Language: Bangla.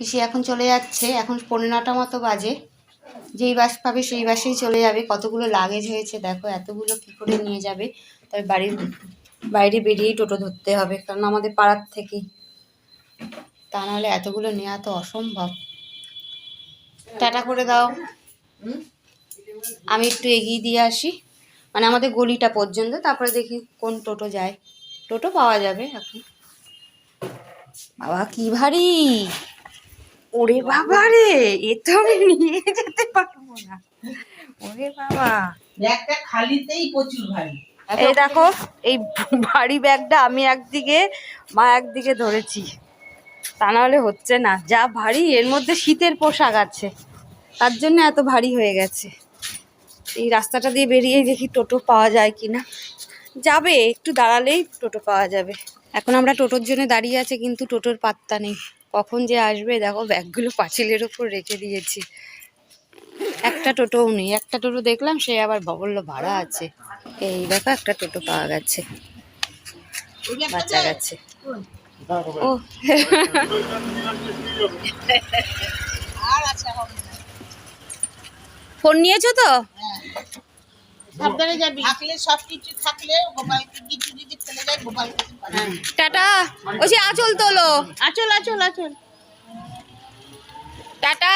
পিসি এখন চলে যাচ্ছে, এখন পনেরো নটা মতো বাজে। যেই বাস পাবে সেই বাসেই চলে যাবে। কতগুলো লাগেজ হয়েছে দেখো, এতগুলো কি করে নিয়ে যাবে? তাই বাড়ির বাইরে বেরিয়েই টোটো ধরতে হবে, কারণ আমাদের পাড়ার থেকেই তা নাহলে এতগুলো নেওয়া তো অসম্ভব। টাটা করে দাও। আমি একটু এগিয়ে দিয়ে আসি। মানে আমাদের গলিটা পর্যন্ত, তারপরে দেখি কোন টোটো যায়। টোটো পাওয়া যাবে এখন। বাবা, কি ভারী! ওরে বাবা রে এ তো আমি নিয়ে যেতে পারব না। ওরে বাবা। ব্যাগটা খালিতেই প্রচুর ভারী। এই দেখো এই ভারী ব্যাগটা আমি একদিকে মা একদিকে ধরেছি। তা নাহলে হচ্ছে না যা ভারী এর মধ্যে শীতের পোশাক আছে। তার জন্য এত ভারী হয়ে গেছে। এই রাস্তাটা দিয়ে বেরিয়ে দেখি টোটো পাওয়া যায় কি না যাবে একটু দাঁড়ালেই টোটো পাওয়া যাবে। এখন আমরা টোটোর জন্য দাঁড়িয়ে আছে কিন্তু টোটোর পাত্তা নেই। কখন যে আসবে দেখো ব্যাগগুলো পাঁচিলের ওপর রেখে দিয়েছি। একটা টোটোও নেই একটা টোটো দেখলাম সে আবার বলল ভাড়া আছে। এই দেখো একটা টোটো পাওয়া গেছে। বাচ্চা গেছে। ও। আর আচ্ছা হবে না ফোন নিয়েছো তো? সাবধানে যাবি। থাকলে সব কিছু থাকলে কিছু টাটা। ওই আচল আঁচল তোলো। আচল আচল আচল। টাটা।